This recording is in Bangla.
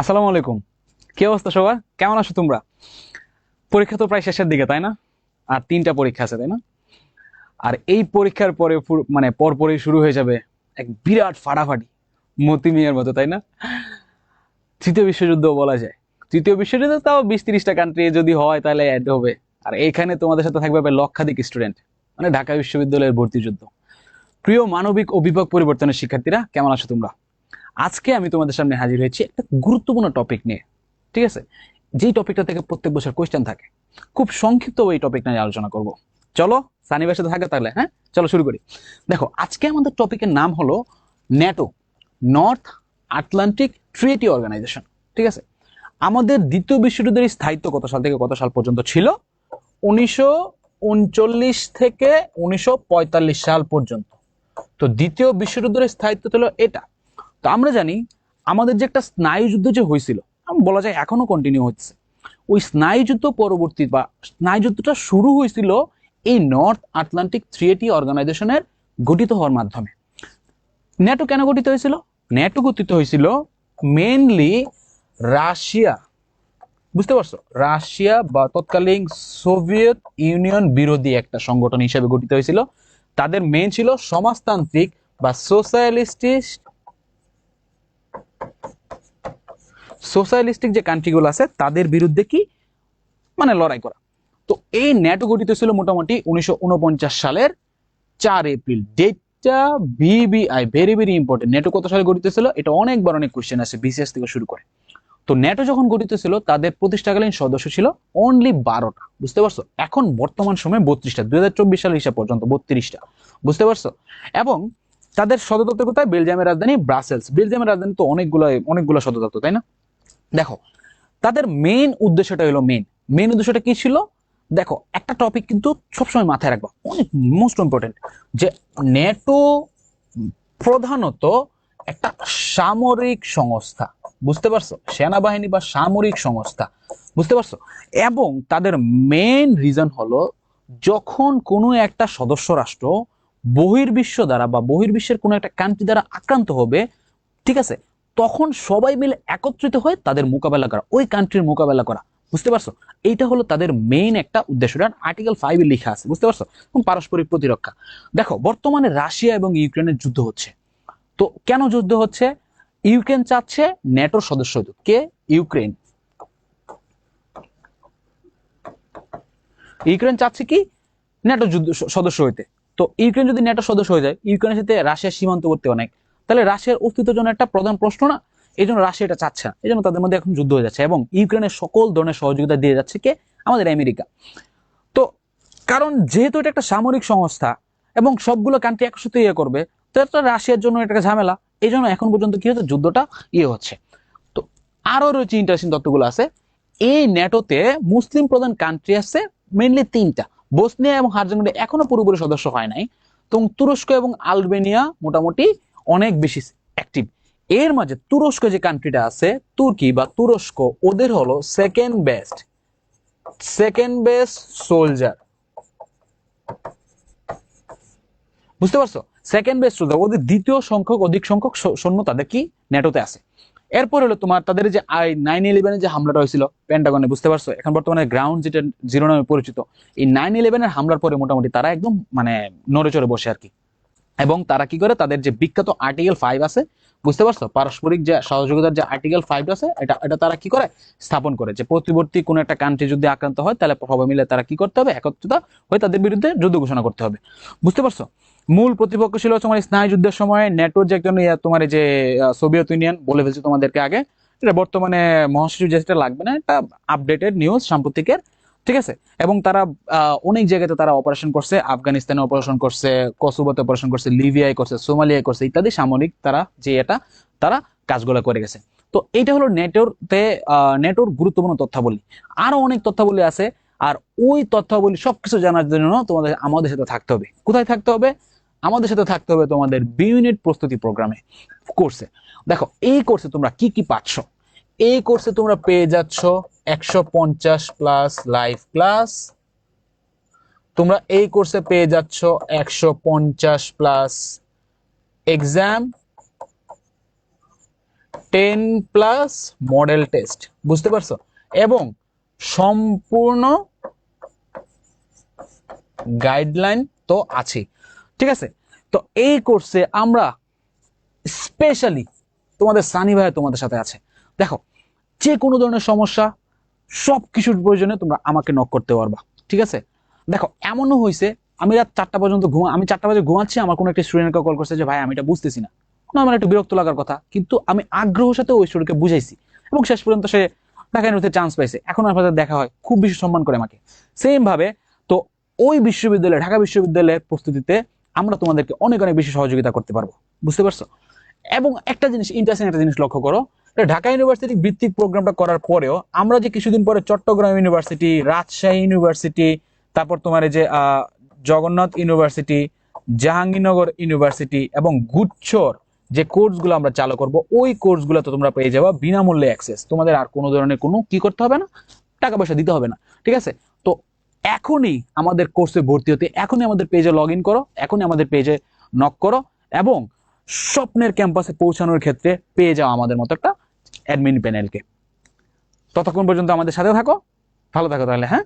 আসসালামু আলাইকুম। কি অবস্থা সবার কেমন আছো তোমরা? পরীক্ষা তো প্রায় শেষের দিকে, তাই না? আর তিনটা পরীক্ষা আছে, তাই না? আর এই পরীক্ষার পরে মানে পরপরই শুরু হয়ে যাবে এক বিরাট ফাটাফাটি, মতি মিয়ার মতো, তাই না? তৃতীয় বিশ্বযুদ্ধ বলা যায়। তৃতীয় বিশ্বযুদ্ধ তাও বিশ তিরিশটা কান্ট্রি যদি হয়, তাহলে অ্যাড হবে। আর এইখানে তোমাদের সাথে থাকবে লক্ষাধিক স্টুডেন্ট মানে ঢাকা বিশ্ববিদ্যালয়ের ভর্তি যুদ্ধ। প্রিয় মানবিক ও বিভাগ পরিবর্তনের শিক্ষার্থীরা, কেমন আছো তোমরা? আজকে আমি তোমাদের সামনে হাজির হয়েছি একটা গুরুত্বপূর্ণ টপিক নিয়ে, ঠিক আছে? যেই টপিকটা থেকে প্রত্যেক বছর কোয়েশ্চেন থাকে, খুব সংক্ষিপ্ত এই টপিক নিয়ে আলোচনা করব। চলো, সানিবার সাথে থাকে তাহলে হ্যাঁ? চলো শুরু করি। দেখো, আজকে আমাদের টপিকের নাম হলো NATO North Atlantic Treaty Organisation ঠিক আছে? আমাদের দ্বিতীয় বিশ্বযুদ্ধের স্থায়িত্ব কত সাল থেকে কত সাল পর্যন্ত ছিল? উনিশশো উনচল্লিশ থেকে উনিশশো পঁয়তাল্লিশ সাল পর্যন্ত। তো দ্বিতীয় বিশ্বযুদ্ধের স্থায়িত্ব ছিল এটা। তো আমরা জানি আমাদের যে একটা স্নায়ুযুদ্ধ যে হয়েছিল বলা যায় এখনও কন্টিনিউ হচ্ছে। ওই স্নায়ুযুদ্ধ পরবর্তী বা স্নায়ুযুদ্ধটা শুরু হয়েছিল এই নর্থ আটলান্টিক থ্রিয়েটি অর্গানাইজেশনের গঠিত হওয়ার মাধ্যমে। ন্যাটো কেন গঠিত হয়েছিল? ন্যাটো গঠিত হয়েছিল মেনলি রাশিয়া বুঝতে পারছ? রাশিয়া বা তৎকালীন সোভিয়েত ইউনিয়ন বিরোধী একটা সংগঠন হিসেবে গঠিত হয়েছিল। তাদের মেন ছিল সমাজতান্ত্রিক বা সোশ্যালিস্টিস্ট সোশ্যালিস্টিক যে কান্ট্রিগুলো আছে, তাদের বিরুদ্ধে কি? মানে লড়াই করা। তো এই ন্যাটো গঠিত ছিল মোটামুটি উনিশশো সালের চার এপ্রিল। ডেটটা VBI very very important NATO কত সালে গঠিত ছিল? এটা অনেকবার অনেক কোশ্চেন আছে বিসিএস থেকে শুরু করে। তো যখন গঠিত ছিল, তাদের প্রতিষ্ঠাকালীন সদস্য ছিল অনলি বারোটা। বুঝতে পারছ? এখন বর্তমান সময়ে বত্রিশটা। দুই হাজার চব্বিশ সালের হিসাব পর্যন্ত বত্রিশটা। বুঝতে পারছ? এবং তাদের সদর দপ্তর কোথায়? বেলজিয়ামের রাজধানী ব্রাসেলস। বেলজিয়ামের রাজধানী তো অনেকগুলো অনেকগুলো সদর দপ্তর, তাই না? দেখো, তাদের মেইন উদ্দেশ্যটা হলো মেইন মেইন উদ্দেশ্যটা কি ছিল? দেখো, একটা টপিক কিন্তু সবসময় মাথায় রাখবা, অনেক মোস্ট ইম্পর্টেন্ট যে নেটো প্রধানত একটা সামরিক সংস্থা, বুঝতে পারছ? সেনাবাহিনী বা সামরিক সংস্থা, বুঝতে পারছ? এবং তাদের মেইন রিজন হলো যখন কোনো একটা সদস্য রাষ্ট্র বহির্বিশ্ব দ্বারা বা বহির্বিশ্বের কোনো একটা কান্ট্রি দ্বারা আক্রান্ত হবে, ঠিক আছে? তখন সবাই মিলে একত্রিত হয়ে তাদের মোকাবেলা করা, ওই কান্ট্রির মোকাবেলা করা। বুঝতে পারছ? এইটা হলো তাদের মেইন একটা উদ্দেশ্য। আর্টিকেল ফাইভে লেখা আছে, বুঝতে পারছ? এবং পারস্পরিক প্রতিরক্ষা। দেখো, বর্তমানে রাশিয়া এবং ইউক্রেনের যুদ্ধ হচ্ছে। তো কেন যুদ্ধ হচ্ছে? ইউক্রেন চাচ্ছে ন্যাটোর সদস্য কে? ইউক্রেন। ইউক্রেন চাচ্ছে কি? ন্যাটো যুদ্ধ সদস্য হইতে। তো ইউক্রেন যদি ন্যাটো সদস্য হয়ে যায়, ইউক্রেনের সাথে রাশিয়ার সীমান্তবর্তী অনেক। তাহলে রাশিয়ার অস্তিত্বের জন্য একটা প্রধান প্রশ্ন না? এই জন্য রাশিয়া এটা চাচ্ছে না। এই জন্য তাদের মধ্যে এখন যুদ্ধ হয়ে যাচ্ছে এবং ইউক্রেনের সকল ধরনের সহযোগিতা দিয়ে যাচ্ছে কে? আমাদের আমেরিকা। তো কারণ যেহেতু এটা একটা সামরিক সংস্থা এবং সবগুলো কান্ট্রি একসাথে ইয়ে করবে, তো এটা রাশিয়ার জন্য এটা ঝামেলা। এই জন্য এখন পর্যন্ত কি হচ্ছে যুদ্ধটা ইয়ে হচ্ছে। তো আরও রয়েছে ইন্টারেস্টিং তত্ত্বগুলো আছে। এই ন্যাটোতে মুসলিম প্রধান কান্ট্রি আছে মেনলি তিনটা। বসনিয়া এবং হার্জেগোভিনা এখনও পুরোপুরি সদস্য হয় নাই। তো তুরস্ক এবং আলবেনিয়া মোটামুটি অনেক বেশি অ্যাক্টিভ এর মাঝে তুরস্ক যে কান্ট্রিটা আছে, তুর্কি বা তুরস্ক, ওদের হলো second best second best soldier বুঝতে পারছ? সেকেন্ড বেস্ট সোলজার ওদের দ্বিতীয় সংখ্যক, অধিক সংখ্যক সৈন্য তাদের কি? ন্যাটোতে আছে। এরপর হলো তোমার তাদের যে আই নাইন ইলেভেনের যে হামলাটা হয়েছিল পেন্টাগনে বুঝতে পারছ? এখন বর্তমানে গ্রাউন্ড যেটা জিরো নামে পরিচিত, এই নাইন ইলেভেনের হামলার পরে মোটামুটি তারা একদম মানে নড়ে চড়ে বসে আর কি। এবং তারা কি করে? তাদের যে বিখ্যাত আর্টিকেল ফাইভ আছে, বুঝতে পারছ? পারস্পরিক যে সহযোগিতার যে আর্টিকেল ফাইভ আছে, এটা এটা তারা কি করে? স্থাপন করে যে প্রতিবর্তী কোনো একটা কান্ট্রি যদি আক্রান্ত হয়, তাহলে সবাই মিলে তারা কি করতে হবে? একত্রিত হয়ে তাদের বিরুদ্ধে যুদ্ধ ঘোষণা করতে হবে। বুঝতে পারছ? মূল প্রতিপক্ষ ছিল তোমার স্নায়ু যুদ্ধের সময় নেটোর যে একজন তোমার যে সোভিয়েত ইউনিয়ন বলে ফেলছে তোমাদেরকে আগে, এটা বর্তমানে মহাসচিব যেটা লাগবে না, এটা আপডেটেড নিউজ সাম্প্রতিকের ঠিক আছে? এবং তারা অনেক জায়গাতে তারা অপারেশন করছে। আফগানিস্তানে অপারেশন করছে কসোবোতে অপারেশন করছে লিবিয়ায় করছে সোমালিয়ায় করছে, ইত্যাদি সামরিক তারা যে এটা, তারা কাজগুলো করে গেছে। তো এইটা হলো নেটোর তে নেটোর গুরুত্বপূর্ণ তথ্যাবলী। আরও অনেক তথ্যাবলী আছে, আর ওই তথ্যাবলী সবকিছু জানার জন্য তোমাদের, আমাদের সাথে থাকতে হবে। কোথায় থাকতে হবে? আমাদের সাথে থাকতে হবে তোমাদের বি ইউনিট প্রস্তুতি প্রোগ্রামে কোর্সে দেখো, এই কোর্সে তোমরা কি কি পাচ্ছ? এই কোর্সে তোমরা পেয়ে যাচ্ছ একশো পঞ্চাশ প্লাস লাইভ ক্লাস তোমরা এই কোর্সে পেয়ে যাচ্ছ একশো পঞ্চাশ plus exam ten plus model test বুঝতে পারছ? এবং সম্পূর্ণ গাইডলাইন তো আছে ঠিক আছে? তো এই কোর্সে আমরা স্পেশালি তোমাদের সানি ভাই তোমাদের সাথে আছে। দেখো, যে কোনো ধরনের সমস্যা সব কিছুর প্রয়োজনে তোমরা আমাকে নক করতে পারবা, ঠিক আছে? দেখো, এমনও হয়েছে আমি রাত চারটা পর্যন্ত ঘুমা, আমি চারটা বাজে ঘুমাচ্ছি, আমার কোনো একটা স্টুডেন্টকে কল করছে যে, ভাই, আমি এটা বুঝতেছি না। আমার একটু বিরক্ত লাগার কথা, কিন্তু আমি আগ্রহের সাথে ওই স্টুডেন্টকে বুঝাইছি। এবং শেষ পর্যন্ত সে ঢাকা ইউনিভার্সিটি চান্স পাইছে। এখন আমার দেখা হয়, খুব বেশি সম্মান করে আমাকে। সেম ভাবে, তো ওই বিশ্ববিদ্যালয়ে, ঢাকা বিশ্ববিদ্যালয়ের প্রস্তুতিতে আমরা তোমাদেরকে অনেক অনেক বেশি সহযোগিতা করতে পারব। বুঝতে পারছ? এবং একটা জিনিস ইন্টারেস্টিং একটা জিনিস লক্ষ্য করো ঢাকা ইউনিভার্সিটি ভিত্তিক প্রোগ্রামটা করার পরেও আমরা যে কিছুদিন পরে চট্টগ্রাম ইউনিভার্সিটি, রাজশাহী ইউনিভার্সিটি, তারপর তোমার এই যে জগন্নাথ ইউনিভার্সিটি, জাহাঙ্গীরনগর ইউনিভার্সিটি এবং গুচ্ছর যে কোর্সগুলো আমরা চালু করব, ওই কোর্সগুলো তো তোমরা পেয়ে যাবে বিনামূল্যে অ্যাক্সেস তোমাদের আর কোনো ধরনের কোনো কি করতে হবে না, টাকা পয়সা দিতে হবে না, ঠিক আছে? তো এখনই আমাদের কোর্সে ভর্তি হতে, এখনই আমাদের পেজে লগ ইন করো, এখনই আমাদের পেজে নক করো এবং স্বপ্নের ক্যাম্পাসে পৌঁছানোর ক্ষেত্রে পেয়ে যাও আমাদের মতো একটা অ্যাডমিন প্যানেলকে। ততক্ষণ পর্যন্ত আমাদের সাথে থাকো। ভালো থাকো তাহলে হ্যাঁ?